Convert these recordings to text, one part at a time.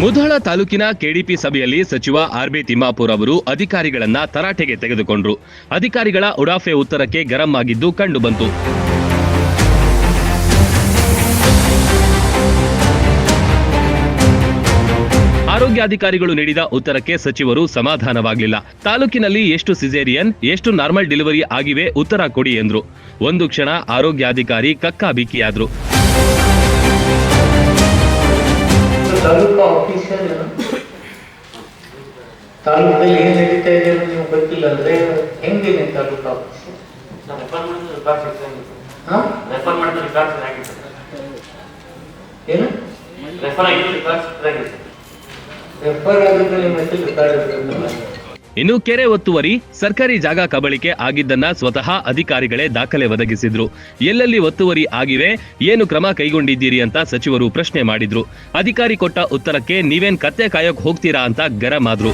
ಮುಧೋಳ ತಾಲೂಕಿನ ಕೆಡಿಪಿ ಸಭೆಯಲ್ಲಿ ಸಚಿವ ಆರ್ಬಿ ತಿಮ್ಮಾಪುರ್ ಅವರು ಅಧಿಕಾರಿಗಳನ್ನ ತರಾಟೆಗೆ ತೆಗೆದುಕೊಂಡ್ರು. ಅಧಿಕಾರಿಗಳ ಉಡಾಫೆ ಉತ್ತರಕ್ಕೆ ಗರಂ ಆಗಿದ್ದು ಕಂಡುಬಂತು ಆರೋಗ್ಯಾಧಿಕಾರಿಗಳು ನೀಡಿದ ಉತ್ತರಕ್ಕೆ ಸಚಿವರು ಸಮಾಧಾನವಾಗಲಿಲ್ಲ ತಾಲೂಕಿನಲ್ಲಿ ಎಷ್ಟು ಸಿಸೇರಿಯನ್, ಎಷ್ಟು ನಾರ್ಮಲ್ ಡೆಲಿವರಿ ಆಗಿವೆ ಉತ್ತರ ಕೊಡಿ ಎಂದ್ರು. ಒಂದು ಕ್ಷಣ ಆರೋಗ್ಯಾಧಿಕಾರಿ ಕಕ್ಕಾಬಿಕ್ಕಿಯಾದ್ರು ತಾಲೂಕು ಆಫೀಸರ್ ತಾಲೂಕಲ್ಲಿ ಏನ್ ನಡೀತಾ ಇದೆ ಅಂತ ನೀವು ಗೊತ್ತಿಲ್ಲ ಅಂದ್ರೆ ಹೆಂಗಿದೆ ತಾಲೂಕು ಆಫೀಸ್ ಏನು? ರೆಫರ್ ಆಗಿದ್ದು ರೆಫರ್ ಆಗಿದ್ದಲ್ಲಿ ಮತ್ತೆ ರೆಕಾರ್ಡ್ ಇರೋದಿಲ್ಲ ಇನ್ನು ಕೆರೆ ಒತ್ತುವರಿ, ಸರ್ಕಾರಿ ಜಾಗ ಕಬಳಿಕೆ ಆಗಿದ್ದನ್ನ ಸ್ವತಃ ಅಧಿಕಾರಿಗಳೇ ದಾಖಲೆ ಒದಗಿಸಿದ್ರು. ಎಲ್ಲೆಲ್ಲಿ ಒತ್ತುವರಿ ಆಗಿವೆ, ಏನು ಕ್ರಮ ಕೈಗೊಂಡಿದ್ದೀರಿ ಅಂತ ಸಚಿವರು ಪ್ರಶ್ನೆ ಮಾಡಿದ್ರು. ಅಧಿಕಾರಿ ಕೊಟ್ಟ ಉತ್ತರಕ್ಕೆ ನೀವೇನ್ ಕತ್ತೆ ಕಾಯೋಕ್ ಹೋಗ್ತೀರಾ ಅಂತ ಗರಂ ಆದ್ರು.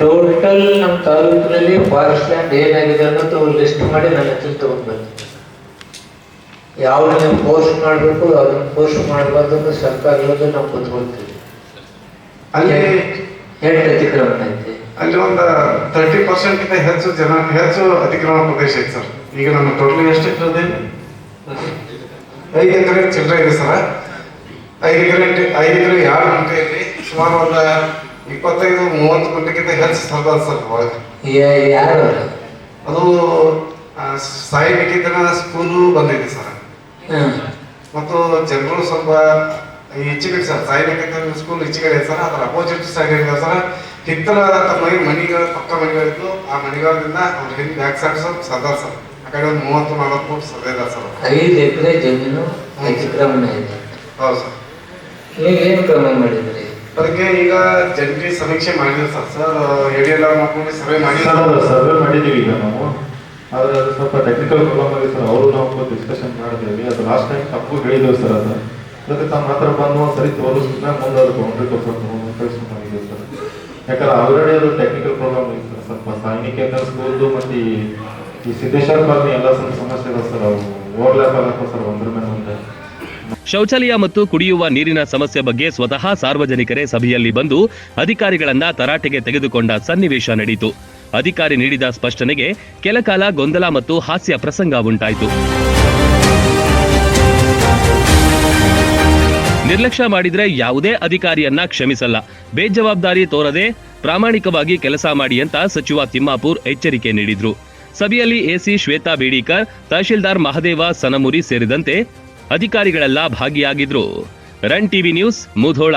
ಟೋಟಲ್ ನಮ್ಮ ತಾಲೂಕಿನಲ್ಲಿ ಫಾರೆಸ್ಟ್ ಲ್ಯಾಂಡ್ ಏನಾಗಿದೆ ಅನ್ನೋದು ಲಿಸ್ಟ್ ಮಾಡಿ ನನ್ನ ಹತ್ರ ತಗೊಂಡ್ ಬಂದಿದ್ದೀನಿ ಯಾವ್ದನ್ನ ಪೋಸ್ಟ್ ಮಾಡಬೇಕು ಅದನ್ನ ಪೋಸ್ಟ್ ಮಾಡಬಾರ್ದು ಅಂತ ಸರ್ಕಾರದಲ್ಲೂ ನಾವು ಕೂತ್ಕೊಳ್ತೀವಿ. ಅಲ್ಲಿ ಎಂಟು ಅತಿಕ್ರಮಣ ಐತೆ. ಅಲ್ಲಿ ಒಂದು ತರ್ಟಿ ಪರ್ಸೆಂಟ್ ಹೆಚ್ಚು ಜನ ಹೆಚ್ಚು ಅತಿಕ್ರಮಣ ಪ್ರದೇಶ ಐತೆ ಸರ್. ಈಗ ನಮ್ಮ ಟೋಟಲ್ ಎಷ್ಟು ಇರ್ತದೆ ಐದು ಎಕರೆ ಚಿಲ್ಲರೆ ಇದೆ ಸರ್. ಐದು ಎಕರೆ ಐದು ಎಕರೆ ಎರಡು ಗಂಟೆಯಲ್ಲಿ ಸುಮಾರು ಒಂದು ಇಪ್ಪತ್ತೈದು ಮೂವತ್ತು ಗಂಟೆಗಿಂತ ಹೆಚ್ಚು ಅದ ಸರ್ ಒಳಗೆ. ಯಾರು? ಅದು ಸಾಯಿ ನಿಕೇತನ ಸ್ಕೂಲು ಬಂದಿದೆ ಸರ್. ಮತ್ತು ಜನರು ಸ್ವಲ್ಪ ಹೆಚ್ಚಿಗೆ ಸರ್ ಸಾಯಿ ನಿಕೇತನ ಸ್ಕೂಲ್ ಹೆಚ್ಚಿಗೆ ಸರ್ ಅದರ ಅಪೋಸಿಟ್ ಸೈಡ್ ಇದೆ ಸರ್ ಹಿತ್ತಲ ತಮ್ಮ ಮನೆಗಳ ಪಕ್ಕ ಮನೆಗಳಿದ್ದು ಆ ಮನೆಗಳಿಂದ ಅವ್ರ ಹಿಂದೆ ಬ್ಯಾಕ್ ಸೈಡ್ ಸ್ವಲ್ಪ ಸದ ಸರ್. ಆ ಕಡೆ ಒಂದು ಮೂವತ್ತು ನಲವತ್ತು ಸದಾ ಸದ ಇದೆ ಸರ್. ಐದು ಎಕರೆ ಜಮೀನು ಅತಿಕ್ರಮಣ ಇದೆ. ಹೌದು ಸರ್. ನೀವೇನು ಕ್ರಮ ಮಾಡಿದ್ರಿ? ಅದಕ್ಕೆ ಈಗ ಜನರಿಗೆ ಸಮೀಕ್ಷೆ ಮಾಡಿದ್ರು ಸರ್. ಸರ್ ಎಡಿ ಎಲ್ಲ ಮಾಡ್ಕೊಂಡು ಸರ್ವೆ ಮಾಡಿದ್ರು ಸರ್ ಸರ್ವೆ ಮಾಡಿದ್ದೀವಿ ಈಗ ನಾವು. ಆದ್ರೆ ಅದು ಸ್ವಲ್ಪ ಟೆಕ್ನಿಕಲ್ ಪ್ರಾಬ್ಲಮ್ ಆಗಿದೆ ಸರ್ ಅವರು ನಾವು ಡಿಸ್ಕಷನ್ ಮಾಡಿದ್ದೇವೆ ಅದು ಲಾಸ್ಟ್ ಟೈಮ್ ತಪ್ಪು ಹೇಳಿದ್ದೇವೆ ಸರ್ ಅದು. ಅದಕ್ಕೆ ತಾವು ಮಾತ್ರ ಬಂದು ಸರಿ ತೋರಿಸಿದ್ರೆ ಮುಂದೆ ಅದು ಬೌಂಡ್ರಿ ಕೊಡ್ಸೋದು ಕಳಿಸ್ಕೊಂಡಿದ್ದೀವಿ ಸರ್ ಯಾಕಂದ್ರೆ ಆಲ್ರೆಡಿ ಅದು ಟೆಕ್ನಿಕಲ್ ಪ್ರಾಬ್ಲಮ್ ಇದೆ ಸರ್ ಸ್ವಲ್ಪ ಸೈನಿಕ ಸ್ಕೂಲ್ದು ಮತ್ತು ಈ ಸಿದ್ದೇಶ್ವರ ಕಾಲನಿ ಎಲ್ಲ ಸ್ವಲ್ಪ ಸಮಸ್ಯೆ ಇದೆ ಸರ್ ಅವು ಓವರ್ಲ್ಯಾಪ್ ಆಗತ್ತೆ ಸರ್ ಒಂದ್ರ ಮೇಲೆ ಒಂದೇ ಶೌಚಾಲಯ ಮತ್ತು ಕುಡಿಯುವ ನೀರಿನ ಸಮಸ್ಯೆ ಬಗ್ಗೆ ಸ್ವತಃ ಸಾರ್ವಜನಿಕರೇ ಸಭೆಯಲ್ಲಿ ಬಂದು ಅಧಿಕಾರಿಗಳನ್ನ ತರಾಟೆಗೆ ತೆಗೆದುಕೊಂಡ ಸನ್ನಿವೇಶ ನಡೆಯಿತು ಅಧಿಕಾರಿ ನೀಡಿದ ಸ್ಪಷ್ಟನೆಗೆ ಕೆಲಕಾಲ ಗೊಂದಲ ಮತ್ತು ಹಾಸ್ಯ ಪ್ರಸಂಗ ಉಂಟಾಯಿತು. ನಿರ್ಲಕ್ಷ್ಯ ಮಾಡಿದರೆ ಯಾವುದೇ ಅಧಿಕಾರಿಯನ್ನ ಕ್ಷಮಿಸಲ್ಲ. ಬೇಜವಾಬ್ದಾರಿ ತೋರದೆ ಪ್ರಾಮಾಣಿಕವಾಗಿ ಕೆಲಸ ಮಾಡಿ ಅಂತ ಸಚಿವ ತಿಮ್ಮಾಪುರ್ ಎಚ್ಚರಿಕೆ ನೀಡಿದ್ರು. ಸಭೆಯಲ್ಲಿ ಎಸಿ ಶ್ವೇತಾ ಬೇಡಿಕರ್, ತಹಶೀಲ್ದಾರ್ ಮಹದೇವ ಸನಮುರಿ ಸೇರಿದಂತೆ ಅಧಿಕಾರಿಗಳೆಲ್ಲ ಭಾಗಿಯಾಗಿದ್ರು. Run TV news Mudhol.